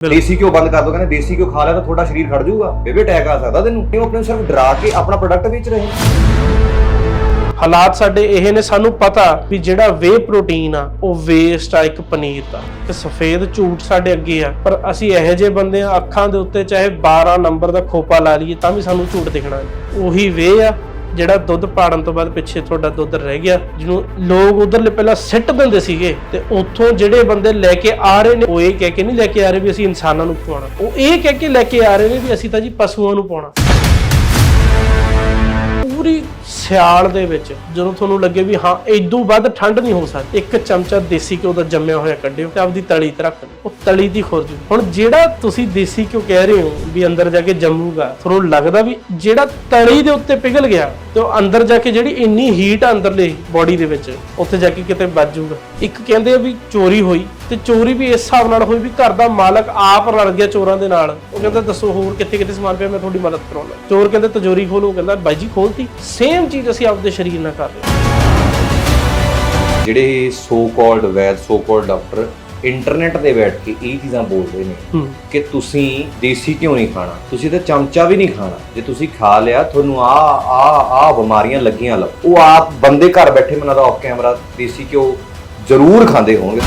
ਦੇਸੀ ਘਿਓ ਬੰਦ ਕਰ ਦੋ ਕਹਿੰਦੇ ਦੇਸੀ ਘਿਓ ਖਾ ਲਿਆ ਤਾਂ ਤੁਹਾਡਾ ਸਰੀਰ ਖੜ ਜਾਊਗਾ। ਬੇਬੇ ਅਟੈਕ ਆ ਸਕਦਾ ਤੈਨੂੰ। ਕਿਉਂ ਆਪਣੇ ਸਿਰਫ ਡਰਾ ਕੇ ਆਪਣਾ ਪ੍ਰੋਡਕਟ ਵੇਚ ਰਹੇ ਹਾਲਾਤ ਸਾਡੇ ਇਹ ਨੇ ਸਾਨੂੰ ਪਤਾ ਵੀ ਜਿਹੜਾ ਵੇ ਪ੍ਰੋਟੀਨ ਆ ਉਹ ਵੇਸਟ ਆ ਇੱਕ ਪਨੀਰ ਦਾ। ਤੇ ਸਫੇਦ ਝੂਠ ਸਾਡੇ ਅੱਗੇ ਆ ਪਰ ਅਸੀਂ ਇਹੋ ਜਿਹੇ ਬੰਦੇ ਆ ਅੱਖਾਂ ਦੇ ਉੱਤੇ ਚਾਹੇ 12 ਨੰਬਰ ਦਾ ਖੋਪਾ ਲਾ ਲਈਏ ਤਾਂ ਵੀ ਸਾਨੂੰ ਝੂਠ ਦਿਖਣਾ। ਉਹੀ ਵੇ ਆ ਜਿਹੜਾ ਦੁੱਧ ਪਾੜਨ ਤੋਂ ਬਾਅਦ ਪਿੱਛੇ ਤੁਹਾਡਾ ਦੁੱਧ ਰਹਿ ਗਿਆ, ਜਿਹਨੂੰ ਲੋਕ ਉਧਰਲੇ ਪਹਿਲਾਂ ਸਿੱਟ ਦਿੰਦੇ ਸੀਗੇ ਤੇ ਉੱਥੋਂ ਜਿਹੜੇ ਬੰਦੇ ਲੈ ਕੇ ਆ ਰਹੇ ਨੇ, ਉਹ ਇਹ ਕਹਿ ਕੇ ਨਹੀਂ ਲੈ ਕੇ ਆ ਰਹੇ ਵੀ ਅਸੀਂ ਇਨਸਾਨਾਂ ਨੂੰ ਪਾਉਣਾ ਉਹ ਇਹ ਕਹਿ ਕੇ ਲੈ ਕੇ ਆ ਰਹੇ ਨੇ ਵੀ ਅਸੀਂ ਤਾਂ ਜੀ ਪਸ਼ੂਆਂ ਨੂੰ ਪਾਉਣਾ। ਪੂਰੀ ਸਿਆਲ ਦੇ ਵਿੱਚ ਜਦੋਂ ਤੁਹਾਨੂੰ ਲੱਗੇ ਵੀ ਹਾਂ ਇਦੋਂ ਵੱਧ ਠੰਡ ਨਹੀਂ ਹੋ ਸਕਦੀ। ਇੱਕ ਚਮਚਾ ਦੇਸੀ ਘਿਓ ਦਾ ਜੰਮਿਆ ਹੋਇਆ ਕੱਢਿਓ ਤੇ ਆਪਦੀ ਤਲੀ ਤੇ ਰੱਖ ਦਿਓ। ਉਹ ਤਲੀ ਦੀ ਖੁਰਜ ਹੁਣ ਜਿਹੜਾ ਤੁਸੀਂ ਦੇਸੀ ਘਿਓ ਕਹਿ ਰਹੇ ਹੋ ਵੀ ਅੰਦਰ ਜਾ ਕੇ ਜੰਮੂਗਾ, ਤੁਹਾਨੂੰ ਲੱਗਦਾ ਵੀ ਜਿਹੜਾ ਤਲੀ ਦੇ ਉੱਤੇ ਪਿਘਲ ਗਿਆ ਤੇ ਉਹ ਅੰਦਰ ਜਾ ਕੇ ਜਿਹੜੀ ਇੰਨੀ ਹੀਟ ਅੰਦਰਲੇ ਬਾਡੀ ਦੇ ਵਿੱਚ, ਉੱਥੇ ਜਾ ਕੇ ਕਿਤੇ ਵੱਜ ਜਾਊਗਾ। ਇੱਕ ਕਹਿੰਦੇ ਆ ਵੀ ਚੋਰੀ ਹੋਈ ਤੇ ਚੋਰੀ ਵੀ ਇਸ ਹਿਸਾਬ ਨਾਲ ਹੋਈ ਵੀ ਘਰ ਦਾ ਮਾਲਕ ਆਪ ਰਲ ਗਿਆ ਚੋਰਾਂ ਦੇ ਨਾਲ। ਉਹ ਕਹਿੰਦਾ, ਦੱਸੋ ਹੋਰ ਕਿੱਥੇ ਕਿੱਥੇ ਸਮਾਨ ਪਿਆ, ਮੈਂ ਤੁਹਾਡੀ ਮਦਦ ਕਰਾਉਣਾ। ਚੋਰ ਕਹਿੰਦੇ, ਤਜੋਰੀ ਖੋਲੋ। ਕਹਿੰਦਾ, ਬਾਈ ਜੀ, ਖੋਲਤੀ। ਸੇਮ ਚੀਜ਼ ਅਸੀਂ ਆਪਦੇ ਸਰੀਰ ਨਾਲ ਕਰ ਰਹੇ ਜਿਹੜੇ ਸੋ ਕਾਲਡ ਵੈਦ ਸੋ ਕਾਲਡ ਡਾਕਟਰ ਇੰਟਰਨੈਟ ਤੇ ਬੈਠ ਕੇ ਇਹ ਚੀਜ਼ਾਂ ਬੋਲਦੇ ਨੇ ਕਿ ਤੁਸੀਂ ਦੇਸੀ ਘਿਓ ਨਹੀਂ ਖਾਣਾ ਤੁਸੀਂ ਤਾਂ ਚਮਚਾ ਵੀ ਨਹੀਂ ਖਾਣਾ। ਜੇ ਤੁਸੀਂ ਖਾ ਲਿਆ ਤੁਹਾਨੂੰ ਆ ਆ ਆ ਬਿਮਾਰੀਆਂ ਲੱਗੀਆਂ ਲੱਗ ਉਹ ਆਪ ਬੰਦੇ ਘਰ ਬੈਠੇ ਮਨਾਂ ਦਾ ਆਫ ਕੈਮਰਾ ਦੇਸੀ ਘਿਓ ਜ਼ਰੂਰ ਖਾਂਦੇ ਹੋਣਗੇ।